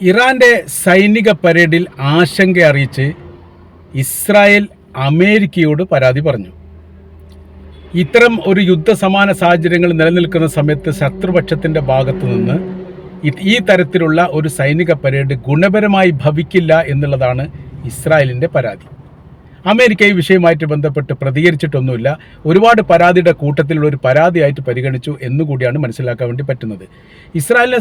ഇറാന്റെ സൈനിക പരേഡിൽ ആശങ്ക അറിയിച്ച് ഇസ്രായേൽ അമേരിക്കയോട് പരാതി പറഞ്ഞു. ഇത്തരം ഒരു യുദ്ധസമാന സാഹചര്യങ്ങൾ നിലനിൽക്കുന്ന സമയത്ത് ശത്രുപക്ഷത്തിന്റെ ഭാഗത്തു നിന്ന് ഈ തരത്തിലുള്ള ഒരു സൈനിക പരേഡ് ഗുണപരമായി ഭവിക്കില്ല എന്നുള്ളതാണ് ഇസ്രായേലിന്റെ പരാതി. അമേരിക്ക ഈ വിഷയവുമായിട്ട് ബന്ധപ്പെട്ട് പ്രതികരിച്ചിട്ടൊന്നുമില്ല. ഒരുപാട് പരാതിയുടെ കൂട്ടത്തിലുള്ള ഒരു പരാതിയായിട്ട് പരിഗണിച്ചു എന്നുകൂടിയാണ് മനസ്സിലാക്കാൻ വേണ്ടി പറ്റുന്നത്. ഇസ്രായേലിനെ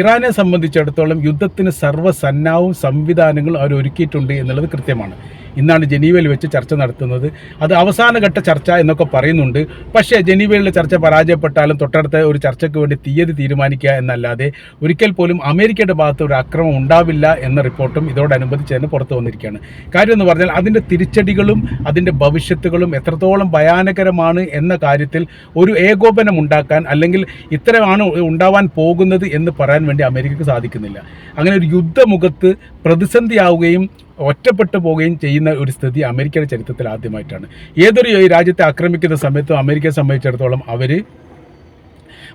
ഇറാനെ സംബന്ധിച്ചിടത്തോളം യുദ്ധത്തിന് സർവസന്നാവും സംവിധാനങ്ങളും അവർ ഒരുക്കിയിട്ടുണ്ട് എന്നുള്ളത് കൃത്യമാണ്. ഇന്നാണ് ജനീവയിൽ വെച്ച് ചർച്ച നടത്തുന്നത്. അത് അവസാനഘട്ട ചർച്ച എന്നൊക്കെ പറയുന്നുണ്ട്. പക്ഷേ ജനീവയിലെ ചർച്ച പരാജയപ്പെട്ടാലും തൊട്ടടുത്ത ഒരു ചർച്ചയ്ക്ക് വേണ്ടി തീയതി തീരുമാനിക്കുക എന്നല്ലാതെ ഒരിക്കൽ പോലും അമേരിക്കയുടെ ഭാഗത്ത് ഒരു അക്രമം ഉണ്ടാവില്ല എന്ന റിപ്പോർട്ടും ഇതോടനുബന്ധിച്ച് തന്നെ പുറത്തു വന്നിരിക്കുകയാണ്. കാര്യം എന്ന് പറഞ്ഞാൽ അതിന്റെ തിരിച്ചടികളും അതിന്റെ ഭവിഷ്യത്തുകളും എത്രത്തോളം ഭയാനകരമാണ് എന്ന കാര്യത്തിൽ ഒരു ഏകോപനം ഉണ്ടാക്കാൻ അല്ലെങ്കിൽ ഇത്തരമാണ് ഉണ്ടാവാൻ പോകുന്നത് എന്ന് പറയാൻ വേണ്ടി അമേരിക്കക്ക് സാധിക്കുന്നില്ല. അങ്ങനെ ഒരു യുദ്ധമുഖത്ത് പ്രതിസന്ധിയാവുകയും ഒറ്റപ്പെട്ടു പോവുകയും ചെയ്യുന്ന ഒരു സ്ഥിതി അമേരിക്കയുടെ ചരിത്രത്തിൽ ആദ്യമായിട്ടാണ്. ഏതൊരു രാജ്യത്തെ ആക്രമിക്കുന്ന സമയത്തും അമേരിക്കയെ സംബന്ധിച്ചിടത്തോളം അവർ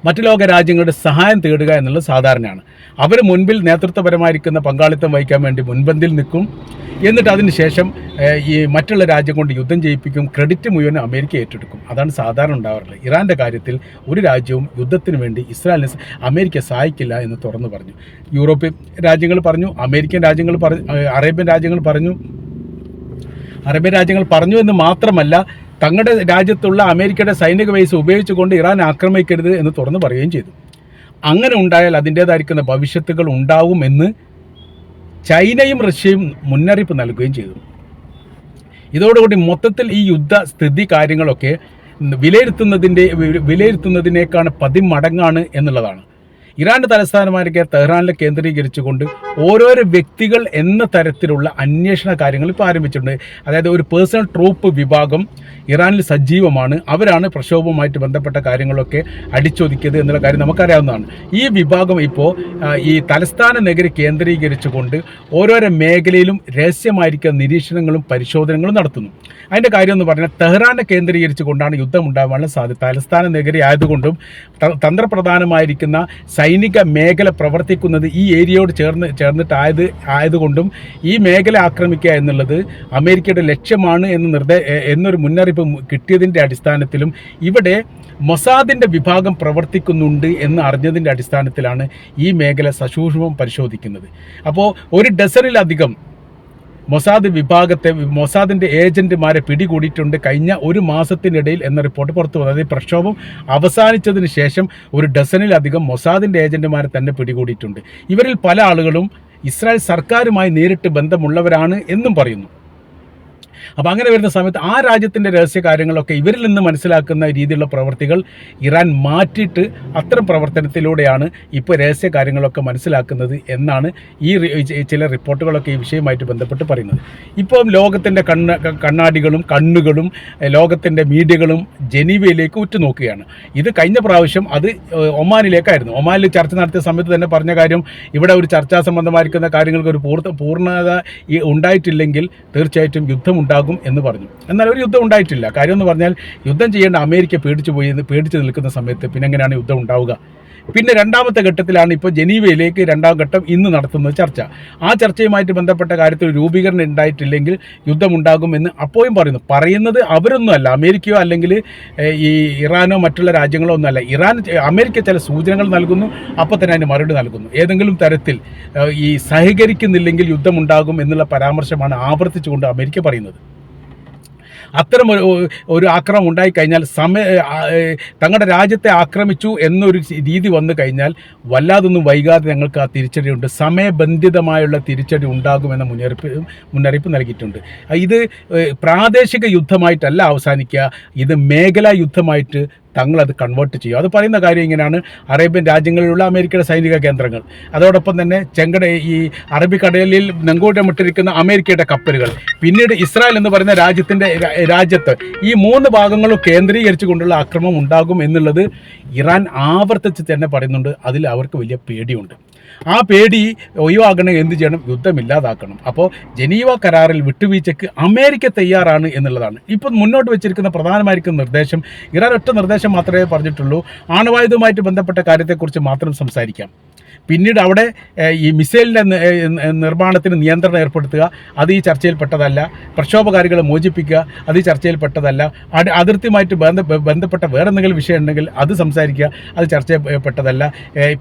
മറ്റു ലോക രാജ്യങ്ങളുടെ സഹായം തേടുക എന്നുള്ളത് സാധാരണയാണ്. അവർ മുൻപിൽ നേതൃത്വപരമായിരിക്കുന്ന പങ്കാളിത്തം വഹിക്കാൻ വേണ്ടി മുൻപന്തിൽ നിൽക്കും. എന്നിട്ട് അതിന് ശേഷം ഈ മറ്റുള്ള രാജ്യം കൊണ്ട് യുദ്ധം ചെയ്യിപ്പിക്കും ക്രെഡിറ്റ് മുഴുവൻ അമേരിക്ക ഏറ്റെടുക്കും. അതാണ് സാധാരണ ഉണ്ടാവാറുള്ളത്. ഇറാന്റെ കാര്യത്തിൽ ഒരു രാജ്യവും യുദ്ധത്തിന് വേണ്ടി ഇസ്രായേലിനെ അമേരിക്ക സഹായിക്കില്ല എന്ന് തുറന്നു പറഞ്ഞു. യൂറോപ്യൻ രാജ്യങ്ങൾ പറഞ്ഞു അമേരിക്കൻ രാജ്യങ്ങൾ പറഞ്ഞു അറേബ്യൻ രാജ്യങ്ങൾ പറഞ്ഞു. അറേബ്യൻ രാജ്യങ്ങൾ പറഞ്ഞു എന്ന് മാത്രമല്ല തങ്ങളുടെ രാജ്യത്തുള്ള അമേരിക്കയുടെ സൈനിക ബേസ് ഉപയോഗിച്ചുകൊണ്ട് ഇറാൻ ആക്രമിക്കരുത് എന്ന് തുറന്നു പറയുകയും ചെയ്തു. അങ്ങനെ ഉണ്ടായാൽ അതിന്റേതായിരിക്കുന്ന ഭവിഷ്യത്തുകൾ ഉണ്ടാവുമെന്ന് ചൈനയും റഷ്യയും മുന്നറിയിപ്പ് നൽകുകയും ചെയ്തു. ഇതോടുകൂടി മൊത്തത്തിൽ ഈ യുദ്ധ സ്ഥിതി കാര്യങ്ങളൊക്കെ വിലയിരുത്തുന്നതിന്റെ വിലയിരുത്തുന്നതിനേക്കാണ് പതിമടങ്ങാണ് എന്നുള്ളതാണ്. ഇറാന്റെ തലസ്ഥാനമായിരിക്കെ തെഹ്റാനിലെ കേന്ദ്രീകരിച്ചുകൊണ്ട് ഓരോരോ വ്യക്തികൾ എന്ന തരത്തിലുള്ള അന്വേഷണ കാര്യങ്ങൾ ഇപ്പോൾ ആരംഭിച്ചിട്ടുണ്ട്. അതായത് ഒരു പേഴ്സണൽ ട്രൂപ്പ് വിഭാഗം ഇറാനിൽ സജീവമാണ്. അവരാണ് പ്രക്ഷോഭവുമായിട്ട് ബന്ധപ്പെട്ട കാര്യങ്ങളൊക്കെ അടിച്ചൊതുക്കിയത് എന്നുള്ള കാര്യം നമുക്കറിയാവുന്നതാണ്. ഈ വിഭാഗം ഇപ്പോൾ ഈ തലസ്ഥാന നഗരി കേന്ദ്രീകരിച്ചുകൊണ്ട് ഓരോരോ മേഖലയിലും രഹസ്യമായിരിക്കുന്ന നിരീക്ഷണങ്ങളും പരിശോധനകളും നടത്തുന്നു. അതിന്റെ കാര്യം എന്ന് പറഞ്ഞാൽ തെഹ്റാനെ കേന്ദ്രീകരിച്ചുകൊണ്ടാണ് യുദ്ധം ഉണ്ടാകാനുള്ള സാധ്യത. തലസ്ഥാന നഗരി ആയതുകൊണ്ടും തന്ത്രപ്രധാനമായിരിക്കുന്ന സൈനിക മേഖല പ്രവർത്തിക്കുന്നത് ഈ ഏരിയയോട് ചേർന്ന് ചേർന്നിട്ടായത് ആയതുകൊണ്ടും ഈ മേഖല ആക്രമിക്കുക എന്നുള്ളത് അമേരിക്കയുടെ ലക്ഷ്യമാണ് എന്ന് നിർദ്ദേ എന്നൊരു മുന്നറിയിപ്പ് കിട്ടിയതിന്റെ അടിസ്ഥാനത്തിലും ഇവിടെ മൊസാദിന്റെ വിഭാഗം പ്രവർത്തിക്കുന്നുണ്ട് എന്ന് അറിഞ്ഞതിന്റെ അടിസ്ഥാനത്തിലാണ് ഈ മേഖല സസൂക്ഷ്മം പരിശോധിക്കുന്നത്. അപ്പോൾ ഒരു ഡസനിലധികം മൊസാദ് വിഭാഗത്തെ മൊസാദിന്റെ ഏജന്റുമാരെ പിടികൂടിയിട്ടുണ്ട് കഴിഞ്ഞ ഒരു മാസത്തിനിടയിൽ എന്ന റിപ്പോർട്ട് പുറത്തു വന്നത് പ്രക്ഷോഭം അവസാനിച്ചതിന് ശേഷം ഒരു ഡസനിലധികം മൊസാദിന്റെ ഏജന്റുമാരെ തന്നെ പിടികൂടിയിട്ടുണ്ട്. ഇവരിൽ പല ആളുകളും ഇസ്രായേൽ സർക്കാരുമായി നേരിട്ട് ബന്ധമുള്ളവരാണ് എന്നും പറയുന്നു. അപ്പോൾ അങ്ങനെ വരുന്ന സമയത്ത് ആ രാജ്യത്തിന്റെ രഹസ്യ കാര്യങ്ങളൊക്കെ ഇവരിൽ നിന്ന് മനസ്സിലാക്കുന്ന രീതിയിലുള്ള പ്രവർത്തികൾ ഇറാൻ മാറ്റിയിട്ട് അത്തരം പ്രവർത്തനത്തിലൂടെയാണ് ഇപ്പോൾ രഹസ്യ കാര്യങ്ങളൊക്കെ മനസ്സിലാക്കുന്നത് എന്നാണ് ഈ ചില റിപ്പോർട്ടുകളൊക്കെ ഈ വിഷയവുമായിട്ട് ബന്ധപ്പെട്ട് പറയുന്നത്. ഇപ്പം ലോകത്തിന്റെ കണ്ണ് കണ്ണാടികളും കണ്ണുകളും ലോകത്തിന്റെ മീഡിയകളും ജനീവയിലേക്ക് ഉറ്റുനോക്കുകയാണ്. ഇത് കഴിഞ്ഞ പ്രാവശ്യം അത് ഒമാനിലേക്കായിരുന്നു. ഒമാനിൽ ചർച്ച നടത്തിയ സമയത്ത് തന്നെ പറഞ്ഞ കാര്യം ഇവിടെ ഒരു ചർച്ചാ സംബന്ധമായിരിക്കുന്ന കാര്യങ്ങൾക്ക് ഒരു പൂർണ പൂർണത ഉണ്ടായിട്ടില്ലെങ്കിൽ തീർച്ചയായിട്ടും യുദ്ധം ഉണ്ടാകും എന്ന് പറഞ്ഞു. എന്നാൽ ഒരു യുദ്ധം ഉണ്ടായിട്ടില്ല. കാര്യം എന്ന് പറഞ്ഞാൽ യുദ്ധം ചെയ്യേണ്ട അമേരിക്ക പേടിച്ചു പോയി പേടിച്ചു നിൽക്കുന്ന സമയത്ത് പിന്നെ എങ്ങനെയാണ് യുദ്ധം ഉണ്ടാവുക? പിന്നെ രണ്ടാമത്തെ ഘട്ടത്തിലാണ് ഇപ്പോൾ ജനീവയിലേക്ക് രണ്ടാം ഘട്ടം ഇന്ന് നടത്തുന്നത് ചർച്ച. ആ ചർച്ചയുമായിട്ട് ബന്ധപ്പെട്ട കാര്യത്തിൽ രൂപീകരണം ഉണ്ടായിട്ടില്ലെങ്കിൽ യുദ്ധമുണ്ടാകുമെന്ന് അപ്പോഴും പറയുന്നു. പറയുന്നത് അവരൊന്നും അല്ല. അമേരിക്കയോ അല്ലെങ്കിൽ ഈ ഇറാനോ മറ്റുള്ള രാജ്യങ്ങളോ ഒന്നുമല്ല ഇറാൻ അമേരിക്ക ചില സൂചനകൾ നൽകുന്നു. അപ്പോൾ തന്നെ അതിന് മറുപടി നൽകുന്നു. ഏതെങ്കിലും തരത്തിൽ ഈ സഹകരിക്കുന്നില്ലെങ്കിൽ യുദ്ധമുണ്ടാകും എന്നുള്ള പരാമർശമാണ് ആവർത്തിച്ചുകൊണ്ട് അമേരിക്ക പറയുന്നത്. അത്തരം ഒരു ആക്രമണം ഉണ്ടായിക്കഴിഞ്ഞാൽ സമയ തങ്ങളുടെ രാജ്യത്തെ ആക്രമിച്ചു എന്നൊരു രീതി വന്നു കഴിഞ്ഞാൽ വല്ലാതൊന്നും വൈകാതെ ഞങ്ങൾക്ക് ആ തിരിച്ചടിയുണ്ട്. സമയബന്ധിതമായുള്ള തിരിച്ചടി ഉണ്ടാകുമെന്ന മുന്നറിയിപ്പ് മുന്നറിയിപ്പ് നൽകിയിട്ടുണ്ട്. ഇത് പ്രാദേശിക യുദ്ധമായിട്ടല്ല അവസാനിക്കുക. ഇത് മേഖലാ യുദ്ധമായിട്ട് തങ്ങളത് കൺവേർട്ട് ചെയ്യും. അത് പറയുന്ന കാര്യം ഇങ്ങനെയാണ്. അറേബ്യൻ രാജ്യങ്ങളിലുള്ള അമേരിക്കയുടെ സൈനിക കേന്ദ്രങ്ങൾ. അതോടൊപ്പം തന്നെ ചെങ്കട ഈ അറബിക്കടലിൽ നെങ്കോട്ടമിട്ടിരിക്കുന്ന അമേരിക്കയുടെ കപ്പലുകൾ. പിന്നീട് ഇസ്രായേൽ എന്ന് പറയുന്ന രാജ്യത്തിന്റെ രാജ്യത്ത് ഈ മൂന്ന് ഭാഗങ്ങളും കേന്ദ്രീകരിച്ചുകൊണ്ടുള്ള ആക്രമണം ഉണ്ടാകും എന്നുള്ളത് ഇറാൻ ആവർത്തിച്ച് തന്നെ പറയുന്നുണ്ട്. അതിൽ അവർക്ക് വലിയ പേടിയുണ്ട്. ആ പേടി ഒഴിവാക്കണം എന്ത് ചെയ്യണം? യുദ്ധമില്ലാതാക്കണം. അപ്പോൾ ജനീവ കരാറിൽ വിട്ടുവീഴ്ചയ്ക്ക് അമേരിക്ക തയ്യാറാണ് എന്നുള്ളതാണ്. ഇപ്പം മുന്നോട്ട് വെച്ചിരിക്കുന്ന പ്രധാനമായിരിക്കുന്ന നിർദ്ദേശം. ഇറാൻ ഒറ്റ നിർദ്ദേശം മാത്രമേ പറഞ്ഞിട്ടുള്ളൂ. ആണവായുധവുമായിട്ട് ബന്ധപ്പെട്ട കാര്യത്തെക്കുറിച്ച് മാത്രം സംസാരിക്കാം. പിന്നീട് അവിടെ ഈ മിസൈലിന്റെ നിർമ്മാണത്തിന് നിയന്ത്രണം ഏർപ്പെടുത്തുക. അത് ഈ ചർച്ചയിൽപ്പെട്ടതല്ല. പ്രക്ഷോഭകാരികളെ മോചിപ്പിക്കുക അത് ഈ ചർച്ചയിൽപ്പെട്ടതല്ല. അതിർത്തിയുമായിട്ട് ബന്ധ ബന്ധപ്പെട്ട വേറെ എന്തെങ്കിലും വിഷയം ഉണ്ടെങ്കിൽ അത് സംസാരിക്കുക അത് ചർച്ചയിൽപ്പെട്ടതല്ല.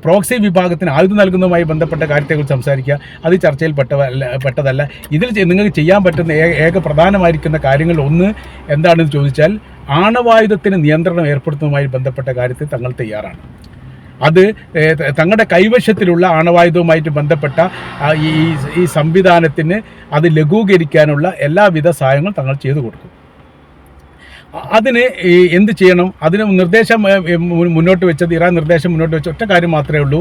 പ്രോക്സി വിഭാഗത്തിന് ആയുധം നൽകുന്നതുമായി ബന്ധപ്പെട്ട കാര്യത്തെക്കുറിച്ച് സംസാരിക്കുക അത് ചർച്ചയിൽപ്പെട്ടതല്ല പെട്ടതല്ല. ഇതിൽ നിങ്ങൾക്ക് ചെയ്യാൻ പറ്റുന്ന ഏക പ്രധാനമായിരിക്കുന്ന കാര്യങ്ങൾ ഒന്ന് എന്താണെന്ന് ചോദിച്ചാൽ ആണവായുധത്തിന് നിയന്ത്രണം ഏർപ്പെടുത്തുന്നതുമായി ബന്ധപ്പെട്ട കാര്യത്തിൽ തങ്ങൾ തയ്യാറാണ്. അത് തങ്ങളുടെ കൈവശത്തിലുള്ള ആണവായുധവുമായിട്ട് ബന്ധപ്പെട്ട ഈ ഈ സംവിധാനത്തിന് അത് ലഘൂകരിക്കാനുള്ള എല്ലാവിധ സഹായങ്ങളും തങ്ങൾ ചെയ്തു കൊടുക്കും. അതിന് എന്ത് ചെയ്യണം? അതിന് നിർദ്ദേശം മുന്നോട്ട് വെച്ചത് ഇറാൻ നിർദ്ദേശം മുന്നോട്ട് വെച്ച ഒറ്റ കാര്യം മാത്രമേ ഉള്ളൂ.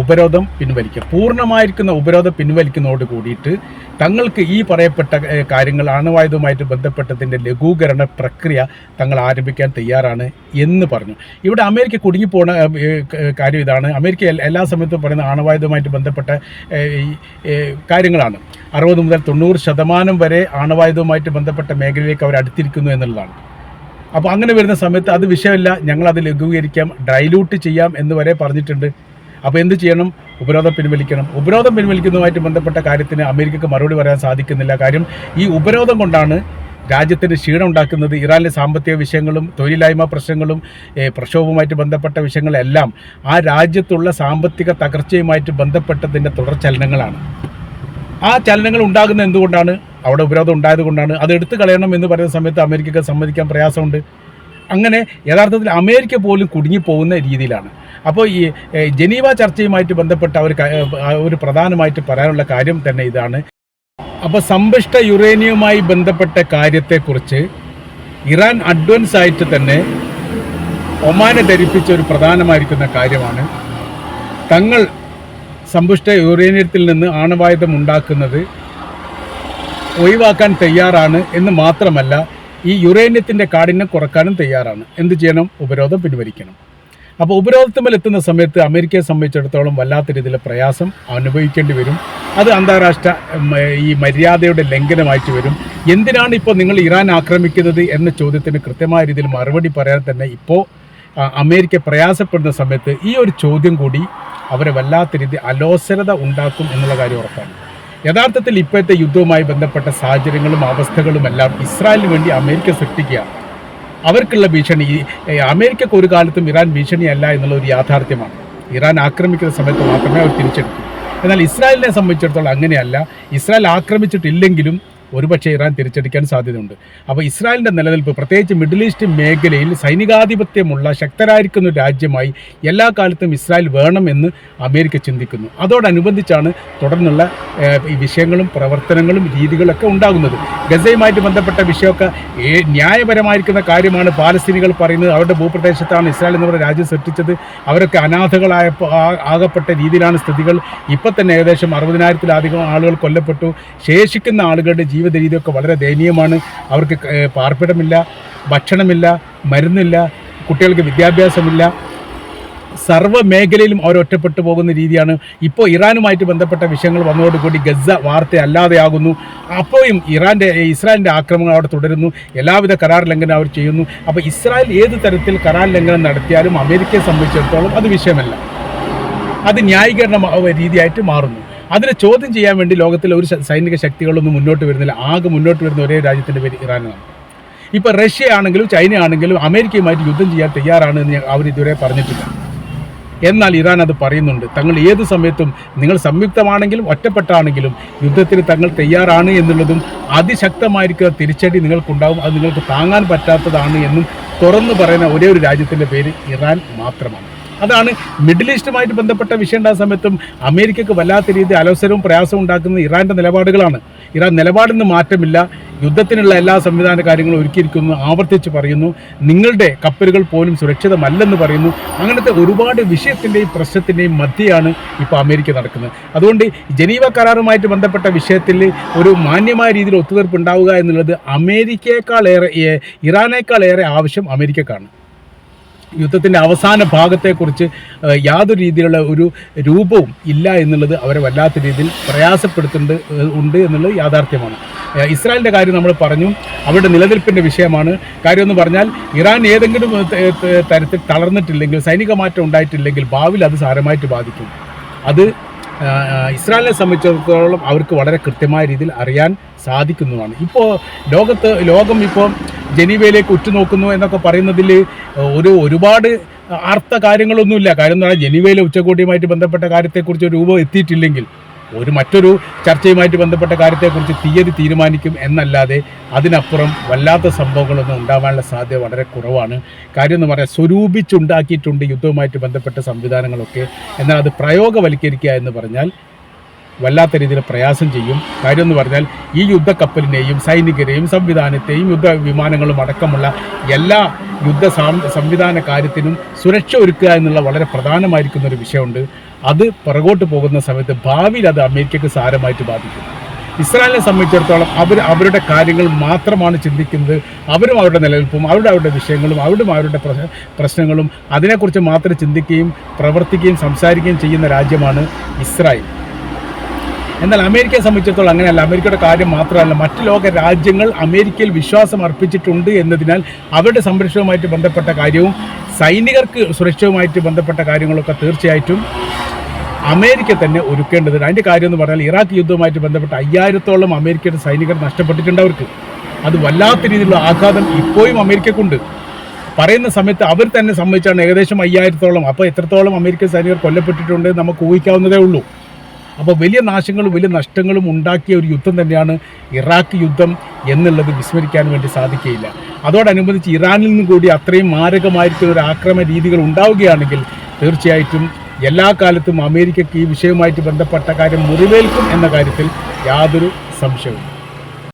ഉപരോധം പിൻവലിക്കുക. പൂർണമായിരിക്കുന്ന ഉപരോധം പിൻവലിക്കുന്നതോട് കൂടിയിട്ട് തങ്ങൾക്ക് ഈ പറയപ്പെട്ട കാര്യങ്ങൾ അണുവായുധവുമായിട്ട് ബന്ധപ്പെട്ടതിന്റെ ലഘൂകരണ പ്രക്രിയ തങ്ങൾ ആരംഭിക്കാൻ തയ്യാറാണ് എന്ന് പറഞ്ഞു. ഇവിടെ അമേരിക്ക കുടുങ്ങിപ്പോണ കാര്യം ഇതാണ്. അമേരിക്ക എല്ലാ സമയത്തും പറയുന്ന ആണവായുധവുമായിട്ട് ബന്ധപ്പെട്ട കാര്യങ്ങളാണ്. അറുപത് മുതൽ തൊണ്ണൂറ് ശതമാനം വരെ ആണവായുധവുമായിട്ട് ബന്ധപ്പെട്ട മേഖലയിലേക്ക് അവർ അടുത്തിരിക്കുന്നു എന്നുള്ളതാണ്. അപ്പോൾ അങ്ങനെ വരുന്ന സമയത്ത് അത് വിഷയമല്ല. ഞങ്ങൾ അത് ലഘൂകരിക്കാം ഡൈലൂട്ട് ചെയ്യാം എന്ന് വരെ പറഞ്ഞിട്ടുണ്ട്. അപ്പോൾ എന്ത് ചെയ്യണം? ഉപരോധം പിൻവലിക്കണം. ഉപരോധം പിൻവലിക്കുന്നതുമായിട്ട് ബന്ധപ്പെട്ട കാര്യത്തിന് അമേരിക്കക്ക് മറുപടി പറയാൻ സാധിക്കുന്നില്ല. കാര്യം ഈ ഉപരോധം കൊണ്ടാണ് രാജ്യത്തിന് ക്ഷീണം ഉണ്ടാക്കുന്നത്. ഇറാനിലെ സാമ്പത്തിക വിഷയങ്ങളും തൊഴിലില്ലായ്മ പ്രശ്നങ്ങളും പ്രക്ഷോഭവുമായിട്ട് ബന്ധപ്പെട്ട വിഷയങ്ങളെല്ലാം ആ രാജ്യത്തുള്ള സാമ്പത്തിക തകർച്ചയുമായിട്ട് ബന്ധപ്പെട്ടതിന്റെ തുടർചലനങ്ങളാണ് ആ ചലനങ്ങൾ ഉണ്ടാകുന്ന എന്തുകൊണ്ടാണ്? അവിടെ ഉപരോധം ഉണ്ടായതുകൊണ്ടാണ് അത് എടുത്തു കളയണം എന്ന് പറയുന്ന സമയത്ത് അമേരിക്കക്ക് സമ്മതിക്കാൻ പ്രയാസമുണ്ട്. അങ്ങനെ യഥാർത്ഥത്തിൽ അമേരിക്ക പോലും കുടുങ്ങിപ്പോകുന്ന രീതിയിലാണ്. അപ്പോൾ ഈ ജനീവ ചർച്ചയുമായിട്ട് ബന്ധപ്പെട്ട ഒരു ഒരു പ്രധാനമായിട്ട് പറയാനുള്ള കാര്യം തന്നെ ഇതാണ്. അപ്പോൾ സമ്പുഷ്ട യുറേനിയവുമായി ബന്ധപ്പെട്ട കാര്യത്തെക്കുറിച്ച് ഇറാൻ അഡ്വാൻസ് ആയിട്ട് തന്നെ ഒമാനെ ധരിപ്പിച്ച ഒരു പ്രധാനമായിരിക്കുന്ന കാര്യമാണ്. തങ്ങൾ സമ്പുഷ്ട യുറേനിയത്തിൽ നിന്ന് ആണവായുധം ഉണ്ടാക്കുന്നത് ഒഴിവാക്കാൻ തയ്യാറാണ് എന്ന് മാത്രമല്ല ഈ യുറേനിയത്തിന്റെ കാഠിന്യം കുറക്കാനും തയ്യാറാണ്. എന്ത് ചെയ്യണം? ഉപരോധം പിൻവലിക്കണം. അപ്പോൾ ഉപരോധത്തിന്മേൽ എത്തുന്ന സമയത്ത് അമേരിക്കയെ സംബന്ധിച്ചിടത്തോളം വല്ലാത്ത രീതിയിൽ പ്രയാസം അനുഭവിക്കേണ്ടി വരും. അത് അന്താരാഷ്ട്ര ഈ മര്യാദയുടെ ലംഘനമായിട്ട് വരും. എന്തിനാണ് ഇപ്പോൾ നിങ്ങൾ ഇറാൻ ആക്രമിക്കുന്നത് എന്ന ചോദ്യത്തിന് കൃത്യമായ രീതിയിൽ മറുപടി പറയാൻ തന്നെ ഇപ്പോൾ അമേരിക്ക പ്രയാസപ്പെടുന്ന സമയത്ത് ഈ ഒരു ചോദ്യം കൂടി അവരെ വല്ലാത്ത രീതി അലോസരത ഉണ്ടാക്കും എന്നുള്ള കാര്യം ഉറപ്പാണ്. യഥാർത്ഥത്തിൽ ഇപ്പോഴത്തെ യുദ്ധവുമായി ബന്ധപ്പെട്ട സാഹചര്യങ്ങളും അവസ്ഥകളുമെല്ലാം ഇസ്രായേലിന് വേണ്ടി അമേരിക്ക സൃഷ്ടിക്കുകയാണ് അവർക്കുള്ള ഭീഷണി. അമേരിക്കക്ക് ഒരു കാലത്തും ഇറാൻ ഭീഷണിയല്ല എന്നുള്ള ഒരു യാഥാർത്ഥ്യമാണ്. ഇറാൻ ആക്രമിക്കുന്ന സമയത്ത് മാത്രമേ അവർ തിരിച്ചെടുക്കൂ. എന്നാൽ ഇസ്രായേലിനെ സംബന്ധിച്ചിടത്തോളം അങ്ങനെയല്ല. ഇസ്രായേൽ ആക്രമിച്ചിട്ടില്ലെങ്കിലും ഒരുപക്ഷെ ഇറാൻ തിരിച്ചടിക്കാൻ സാധ്യതയുണ്ട്. അപ്പോൾ ഇസ്രായേലിന്റെ നിലനിൽപ്പ് പ്രത്യേകിച്ച് മിഡിൽ ഈസ്റ്റ് മേഖലയിൽ സൈനികാധിപത്യമുള്ള ശക്തരായിരിക്കുന്ന രാജ്യമായി എല്ലാ കാലത്തും ഇസ്രായേൽ വേണമെന്ന് അമേരിക്ക ചിന്തിക്കുന്നു. അതോടനുബന്ധിച്ചാണ് തുടർന്നുള്ള ഈ വിഷയങ്ങളും പ്രവർത്തനങ്ങളും രീതികളൊക്കെ ഉണ്ടാകുന്നത്. ഗസയുമായിട്ട് ബന്ധപ്പെട്ട വിഷയമൊക്കെ ന്യായപരമായിരിക്കുന്ന കാര്യമാണ് പാലസ്തീനികൾ പറയുന്നത്. അവരുടെ ഭൂപ്രദേശത്താണ് ഇസ്രായേൽ എന്ന് പറയുന്ന രാജ്യം സൃഷ്ടിച്ചത്. അവരൊക്കെ അനാഥകളായ ആകപ്പെട്ട രീതിയിലാണ് സ്ഥിതികൾ. ഇപ്പം തന്നെ ഏകദേശം അറുപതിനായിരത്തിലധികം ആളുകൾ കൊല്ലപ്പെട്ടു. ശേഷിക്കുന്ന ആളുകളുടെ ജീവിത രീതിയൊക്കെ വളരെ ദയനീയമാണ്. അവർക്ക് പാർപ്പിടമില്ല ഭക്ഷണമില്ല മരുന്നില്ല കുട്ടികൾക്ക് വിദ്യാഭ്യാസമില്ല. സർവ മേഖലയിലും അവർ ഒറ്റപ്പെട്ടു പോകുന്ന രീതിയാണ്. ഇപ്പോൾ ഇറാനുമായിട്ട് ബന്ധപ്പെട്ട വിഷയങ്ങൾ വന്നതോടുകൂടി ഗസ വാർത്ത അല്ലാതെയാകുന്നു അപ്പോഴും ഇറാന്റെ ഇസ്രായേലിന്റെ ആക്രമണം അവിടെ തുടരുന്നു. എല്ലാവിധ കരാർ ലംഘനം അവർ ചെയ്യുന്നു. അപ്പോൾ ഇസ്രായേൽ ഏത് തരത്തിൽ കരാർ ലംഘനം നടത്തിയാലും അമേരിക്കയെ സംബന്ധിച്ചിടത്തോളം അത് വിഷയമല്ല. അത് ന്യായീകരണ രീതിയായിട്ട് മാറുന്നു. അതിനെ ചോദ്യം ചെയ്യാൻ വേണ്ടി ലോകത്തിലെ ഒരു സൈനിക ശക്തികളൊന്നും മുന്നോട്ട് വരുന്നില്ല. ആകെ മുന്നോട്ട് വരുന്ന ഒരേ രാജ്യത്തിന്റെ പേര് ഇറാനാണ്. ഇപ്പോൾ റഷ്യ ആണെങ്കിലും ചൈന ആണെങ്കിലും അമേരിക്കയുമായിട്ട് യുദ്ധം ചെയ്യാൻ തയ്യാറാണ് എന്ന് അവർ ഇതുവരെ പറഞ്ഞിട്ടില്ല. എന്നാൽ ഇറാൻ അത് പറയുന്നുണ്ട്. തങ്ങൾ ഏത് സമയത്തും നിങ്ങൾ സംയുക്തമാണെങ്കിലും ഒറ്റപ്പെട്ടാണെങ്കിലും യുദ്ധത്തിന് തങ്ങൾ തയ്യാറാണ് എന്നുള്ളതും അതിശക്തമായിരിക്കുക തിരിച്ചടി നിങ്ങൾക്കുണ്ടാവും. അത് നിങ്ങൾക്ക് താങ്ങാൻ പറ്റാത്തതാണ് എന്നും തുറന്നു പറയുന്ന ഒരേ ഒരു രാജ്യത്തിന്റെ പേര് ഇറാൻ മാത്രമാണ്. അതാണ് മിഡിൽ ഈസ്റ്റുമായിട്ട് ബന്ധപ്പെട്ട വിഷയം ഉണ്ടാകുന്ന സമയത്തും അമേരിക്കക്ക് വല്ലാത്ത രീതിയിൽ അലോസരവും പ്രയാസവും ഉണ്ടാക്കുന്ന ഇറാന്റെ നിലപാടുകളാണ്. ഇറാൻ നിലപാടിന് മാറ്റമില്ല. യുദ്ധത്തിനുള്ള എല്ലാ സംവിധാന കാര്യങ്ങളും ഒരുക്കിയിരിക്കുന്നു ആവർത്തിച്ച് പറയുന്നു. നിങ്ങളുടെ കപ്പലുകൾ പോലും സുരക്ഷിതമല്ലെന്ന് പറയുന്നു. അങ്ങനത്തെ ഒരുപാട് വിഷയത്തിന്റെയും പ്രശ്നത്തിന്റെയും മധ്യയാണ് ഇപ്പോൾ അമേരിക്ക നടക്കുന്നത്. അതുകൊണ്ട് ജനീവ കരാറുമായിട്ട് ബന്ധപ്പെട്ട വിഷയത്തിൽ ഒരു മാന്യമായ രീതിയിൽ ഒത്തുതീർപ്പ് ഉണ്ടാവുക എന്നുള്ളത് അമേരിക്കയെക്കാളേറെ ഇറാനേക്കാളേറെ ആവശ്യം അമേരിക്കക്കാണ്. യുദ്ധത്തിന്റെ അവസാന ഭാഗത്തെക്കുറിച്ച് യാതൊരു രീതിയിലുള്ള ഒരു രൂപവും ഇല്ല എന്നുള്ളത് അവരെ വല്ലാത്ത രീതിയിൽ പ്രയാസപ്പെടുത്തുന്നുണ്ട് ഉണ്ട് എന്നുള്ളത് യാഥാർത്ഥ്യമാണ്. ഇസ്രായേലിന്റെ കാര്യം നമ്മൾ പറഞ്ഞു അവരുടെ നിലനിൽപ്പിന്റെ വിഷയമാണ്. കാര്യം എന്ന് പറഞ്ഞാൽ ഇറാൻ ഏതെങ്കിലും തരത്തിൽ തളർന്നിട്ടില്ലെങ്കിൽ സൈനിക മാറ്റം ഉണ്ടായിട്ടില്ലെങ്കിൽ ഭാവിയിൽ അത് സാരമായിട്ട് ബാധിക്കും. അത് ഇസ്രായേലിനെ സംബന്ധിച്ചിടത്തോളം അവർക്ക് വളരെ കൃത്യമായ രീതിയിൽ അറിയാൻ സാധിക്കുന്നതാണ്. ഇപ്പോൾ ലോകത്ത് ലോകം ഇപ്പോൾ ജനീവയിലേക്ക് ഉറ്റുനോക്കുന്നു എന്നൊക്കെ പറയുന്നതിൽ ഒരു ഒരുപാട് അർത്ഥ കാര്യങ്ങളൊന്നുമില്ല. കാര്യം എന്ന് പറഞ്ഞാൽ ജനീവയിലെ ഉച്ചകോടിയുമായിട്ട് ബന്ധപ്പെട്ട കാര്യത്തെക്കുറിച്ച് രൂപം എത്തിയിട്ടില്ലെങ്കിൽ ഒരു മറ്റൊരു ചർച്ചയുമായിട്ട് ബന്ധപ്പെട്ട കാര്യത്തെക്കുറിച്ച് തീയതി തീരുമാനിക്കും എന്നല്ലാതെ അതിനപ്പുറം വല്ലാത്ത സംഭവങ്ങളൊന്നും ഉണ്ടാവാനുള്ള സാധ്യത വളരെ കുറവാണ്. കാര്യം എന്ന് പറയാൻ സ്വരൂപിച്ചുണ്ടാക്കിയിട്ടുണ്ട് യുദ്ധവുമായിട്ട് ബന്ധപ്പെട്ട സംവിധാനങ്ങളൊക്കെ. എന്നാൽ അത് പ്രയോഗവൽക്കരിക്കുക എന്ന് പറഞ്ഞാൽ വല്ലാത്ത രീതിയിൽ പ്രയാസം ചെയ്യും. കാര്യം എന്ന് പറഞ്ഞാൽ ഈ യുദ്ധക്കപ്പലിനെയും സൈനികരെയും സംവിധാനത്തെയും യുദ്ധ വിമാനങ്ങളും അടക്കമുള്ള എല്ലാ യുദ്ധ സംവിധാന കാര്യത്തിനും സുരക്ഷ ഒരുക്കുക എന്നുള്ള വളരെ പ്രധാനമായിരിക്കുന്ന ഒരു വിഷയമുണ്ട്. അത് പുറകോട്ട് പോകുന്ന സമയത്ത് ഭാവിയിൽ അത് അമേരിക്കക്ക് സാരമായിട്ട് ബാധിക്കും. ഇസ്രായേലിനെ സംബന്ധിച്ചിടത്തോളം അവർ അവരുടെ കാര്യങ്ങൾ മാത്രമാണ് ചിന്തിക്കുന്നത്. അവരും അവരുടെ നിലനിൽപ്പും അവരുടെ അവരുടെ വിഷയങ്ങളും അവരുടെ അവരുടെ പ്രശ്ന- പ്രശ്നങ്ങളും അതിനെക്കുറിച്ച് മാത്രം ചിന്തിക്കുകയും പ്രവർത്തിക്കുകയും സംസാരിക്കുകയും ചെയ്യുന്ന രാജ്യമാണ് ഇസ്രായേൽ. എന്നാൽ അമേരിക്കയെ സംബന്ധിച്ചിടത്തോളം അങ്ങനെയല്ല. അമേരിക്കയുടെ കാര്യം മാത്രമല്ല മറ്റ് ലോക രാജ്യങ്ങൾ അമേരിക്കയിൽ വിശ്വാസം അർപ്പിച്ചിട്ടുണ്ട് എന്നതിനാൽ അവരുടെ സംരക്ഷണവുമായിട്ട് ബന്ധപ്പെട്ട കാര്യവും സൈനികർക്ക് സുരക്ഷയുമായിട്ട് ബന്ധപ്പെട്ട കാര്യങ്ങളൊക്കെ തീർച്ചയായിട്ടും അമേരിക്ക തന്നെ ഒരുക്കേണ്ടതുണ്ട്. അതിന്റെ കാര്യം എന്ന് പറഞ്ഞാൽ ഇറാഖ് യുദ്ധവുമായിട്ട് ബന്ധപ്പെട്ട് അയ്യായിരത്തോളം അമേരിക്കയുടെ സൈനികർ നഷ്ടപ്പെട്ടിട്ടുണ്ട് അവർക്ക്. അത് വല്ലാത്ത രീതിയിലുള്ള ആഘാതം ഇപ്പോഴും അമേരിക്കക്കുണ്ട്. പറയുന്ന സമയത്ത് അവർ തന്നെ സംബന്ധിച്ചാണ് ഏകദേശം അയ്യായിരത്തോളം. അപ്പോൾ എത്രത്തോളം അമേരിക്കൻ സൈനികർ കൊല്ലപ്പെട്ടിട്ടുണ്ട് നമുക്ക് ഊഹിക്കാവുന്നതേ ഉള്ളൂ. അപ്പോൾ വലിയ നാശങ്ങളും വലിയ നഷ്ടങ്ങളും ഉണ്ടാക്കിയ ഒരു യുദ്ധം തന്നെയാണ് ഇറാഖ് യുദ്ധം എന്നുള്ളത് വിസ്മരിക്കാൻ വേണ്ടി സാധിക്കുകയില്ല. അതോടനുബന്ധിച്ച് ഇറാനിൽ നിന്നും കൂടി അത്രയും മാരകമായിട്ടുള്ള ഒരു ആക്രമ രീതികൾ ഉണ്ടാവുകയാണെങ്കിൽ തീർച്ചയായിട്ടും എല്ലാ കാലത്തും അമേരിക്കയ്ക്ക് ഈ വിഷയവുമായിട്ട് ബന്ധപ്പെട്ട കാര്യം മുറിവേൽക്കും എന്ന കാര്യത്തിൽ യാതൊരു സംശയവും